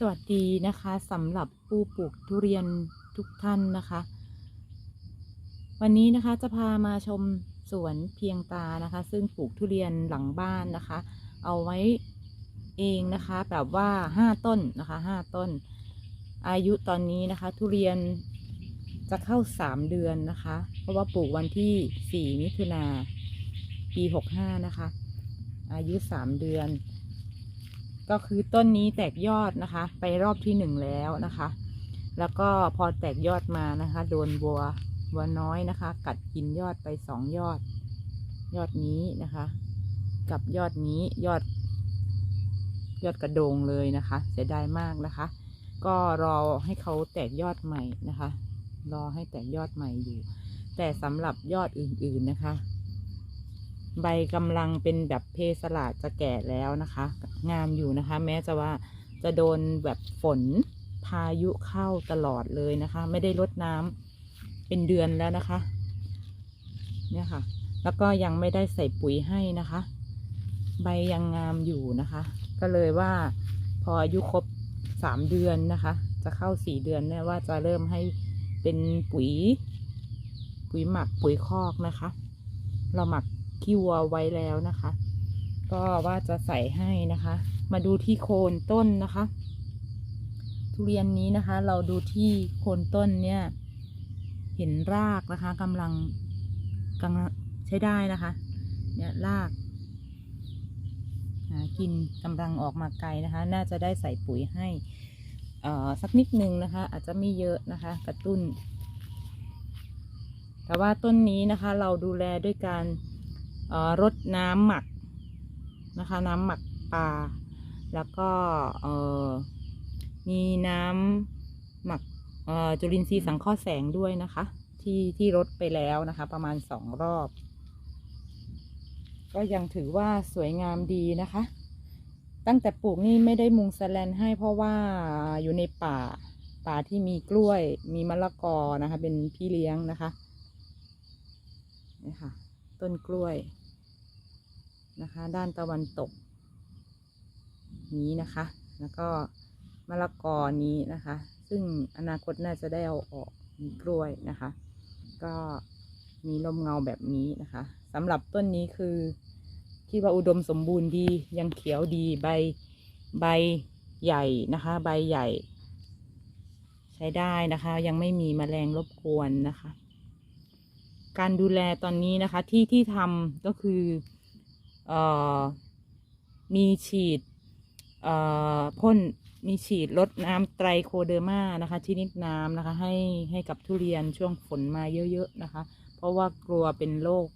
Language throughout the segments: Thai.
สวัสดีนะคะสำหรับผู้ปลูกทุเรียนทุกท่านนะคะ วันนี้นะคะจะพามาชมสวนเพียงตานะคะ ซึ่งปลูกทุเรียนหลังบ้านนะคะ เอาไว้เองนะคะแบบว่าห้าต้นนะคะห้าต้น อายุตอนนี้นะคะ ทุเรียนจะเข้าสามเดือนนะคะ เพราะว่าปลูกวันที่สี่มิถุนาปีหกห้านะคะ อายุสามเดือน ก็คือต้นนี้แตกยอดนะคะ ไปรอบที่หนึ่งแล้วนะคะ แล้วก็พอแตกยอดมานะคะ โดนบัวบัวน้อยนะคะ กัดกินยอดไปสองยอด ยอดนี้นะคะ กับยอดนี้ยอด ยอดกระโดงเลยนะคะ เสียดายมากนะคะ ก็รอให้เขาแตกยอดใหม่นะคะ รอให้แตกยอดใหม่อยู่ แต่สำหรับยอดอื่นๆนะคะ ใบกำลังเป็นแบบเพสลาดจะแก่แล้วนะคะ งามอยู่นะคะ แม้จะว่าจะโดนแบบฝนพายุเข้าตลอดเลยนะคะ ไม่ได้รดน้ำเป็นเดือนแล้วนะคะ เนี่ยค่ะ แล้วก็ยังไม่ได้ใส่ปุ๋ยให้นะคะ ใบยังงามอยู่นะคะ ก็เลยว่าพออายุครบสามเดือนนะคะ จะเข้าสี่เดือนเนี่ยว่าจะเริ่มให้เป็นปุ๋ย ปุ๋ยหมักปุ๋ยคอกนะคะ เราหมัก ขี้วัวไว้แล้วนะคะ ก็ว่าจะใส่ให้นะคะ มาดูที่โคนต้นนะคะ ทุเรียนนี้นะคะ เราดูที่โคนต้นเนี่ย เห็นรากนะคะกำลังกำลังใช้ได้นะคะ เนี่ยรากกินกำลังออกมาไกลนะคะ น่าจะได้ใส่ปุ๋ยให้สักนิดนึงนะคะ อาจจะไม่เยอะนะคะ กระตุ้น แต่ว่าต้นนี้นะคะ เราดูแลด้วยการ รดน้ำหมักนะคะ น้ำหมักปลาแล้วก็มีน้ำหมักจุลินทรีย์สังเคราะห์แสงด้วยนะคะ ที่ที่รดไปแล้วนะคะ ประมาณสองรอบ ก็ยังถือว่าสวยงามดีนะคะ ตั้งแต่ปลูกนี่ไม่ได้มุงแสแลนให้เพราะว่าอยู่ในป่าป่าที่มีกล้วยมีมะละกอนะคะ เป็นพี่เลี้ยงนะคะนี่ค่ะ ต้นกล้วย นะคะ ด้านตะวันตก นี้นะคะ แล้วก็มะละกอนี้นะคะ ซึ่งอนาคตน่าจะได้เอาออกมีกล้วยนะคะ ก็มีลมเงาแบบนี้นะคะสำหรับต้นนี้คือคิดว่าอุดมสมบูรณ์ดียังเขียวดีใบใบใหญ่นะคะ ใบใหญ่ ใช้ได้นะคะ ยังไม่มีแมลงรบกวนนะคะ การดูแลตอนนี้นะคะที่ที่ทำก็คือ มีฉีดพ่นมีฉีดลดน้ำไตรโคเดอร์มานะคะชนิดน้ำนะคะ ให้ให้กับทุเรียนช่วงฝนมาเยอะๆนะคะ เพราะว่ากลัวเป็นโรค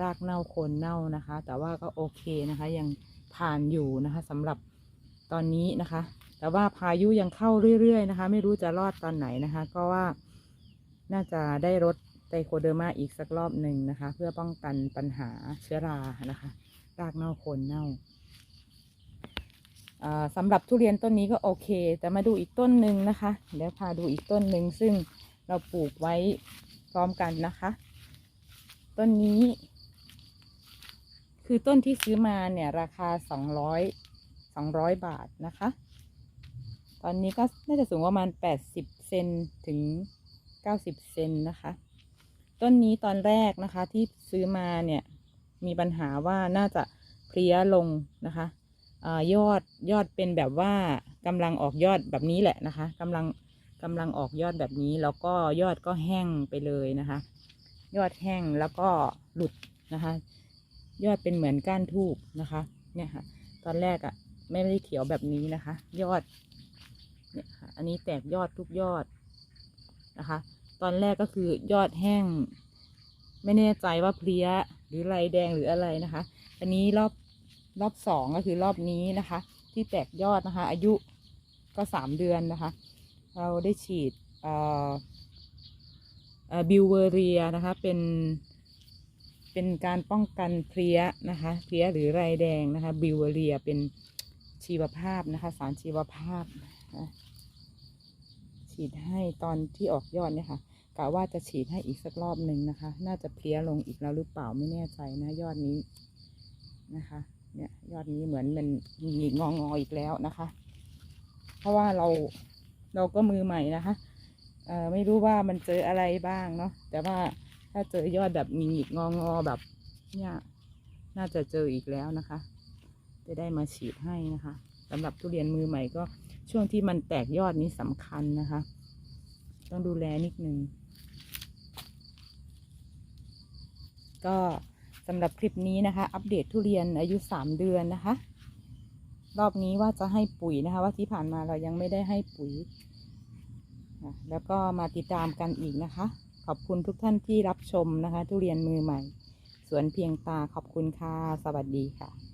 รากเน่าโคนเน่านะคะ แต่ว่าก็โอเคนะคะ ยังผ่านอยู่นะคะสำหรับตอนนี้นะคะ แต่ว่าพายุยังเข้าเรื่อยๆนะคะ ไม่รู้จะรอดตอนไหนนะคะ ก็ว่าน่าจะได้ลดไตรโคเดอร์มาอีกสักรอบหนึ่งนะคะ เพื่อป้องกันปัญหาเชื้อรานะคะากเน่าโคนเน่าสำหรับทุเรียนต้นนี้ก็โอเค แต่มาดูอีกต้นหนึ่งนะคะเดี๋ยวพาดูอีกต้นหนึ่งซึ่งเราปลูกไว้พร้อมกันนะคะ ต้นนี้ คือต้นที่ซื้อมาเนี่ยราคาสองร้อยสองร้อยบาทนะคะ ตอนนี้ก็น่าจะสูงประมาณแปดสิบเซนถึงเก้าสิบเซนนะคะ ต้นนี้ตอนแรกนะคะที่ซื้อมาเนี่ย มีปัญหาว่าน่าจะเพลี้ยลงนะคะอยอดยอดเป็นแบบว่ากำลังออกยอดแบบนี้แหละนะคะกำลังกำลังออกยอดแบบนี้ แล้วก็ยอดก็แห้งไปเลยนะคะ ยอดแห้งแล้วก็หลุดนะคะ ยอดเป็นเหมือนก้านทูบนะคะ เนี่ยค่ะ ตอนแรกอะ่ะไม่ได้เขียวแบบนี้นะคะ ยอดเนี่ยค่ะอันนี้แตกยอดทุกยอดนะคะ ตอนแรกก็คือยอดแห้ง ไม่แน่ใจว่าเพลี้ยหรือลายแดงหรืออะไรนะคะ อันนี้รอบรอบสองก็คือรอบนี้นะคะ ที่แตกยอดนะคะ อายุก็สามเดือนนะคะ เราได้ฉีดอ่อเอ่อบิวเวอเรียนะคะ เป็น เป็นการป้องกันเพลี้ยนะคะ เพลี้ยหรือไรแดงนะคะบิวเวอเรียเป็นชีวภาพนะคะ สารชีวภาพ ฉีดให้ตอนที่ออกยอดเนี่ยค่ะะว่าจะฉีดให้อีกสักรอบหนึ่งนะคะ น่าจะเพลี้ยลงอีกแล้วหรือเปล่าไม่แน่ใจนะ ยอดนี้นะคะ เนี่ยยอดนี้เหมือนมันมีงองออีกแล้วนะคะ เพราะว่าเราเราก็มือใหม่นะคะเอ่อไม่รู้ว่ามันเจออะไรบ้างเนาะแต่ว่าถ้าเจอยอดแบบมีหงิกงองอแบบเนี่ยน่าจะเจออีกแล้วนะคะ จะได้มาฉีดให้นะคะสำหรับทุเรียนมือใหม่ก็ช่วงที่มันแตกยอดนี้สำคัญนะคะ ต้องดูแลนิดนึง ก็สำหรับคลิปนี้นะคะ อัปเดตทุเรียนอายุสามเดือนนะคะ รอบนี้ว่าจะให้ปุ๋ยนะคะ ว่าที่ผ่านมาเรายังไม่ได้ให้ปุ๋ย แล้วก็มาติดตามกันอีกนะคะ ขอบคุณทุกท่านที่รับชมนะคะ ทุเรียนมือใหม่ สวนเพียงตาขอบคุณค่ะ สวัสดีค่ะ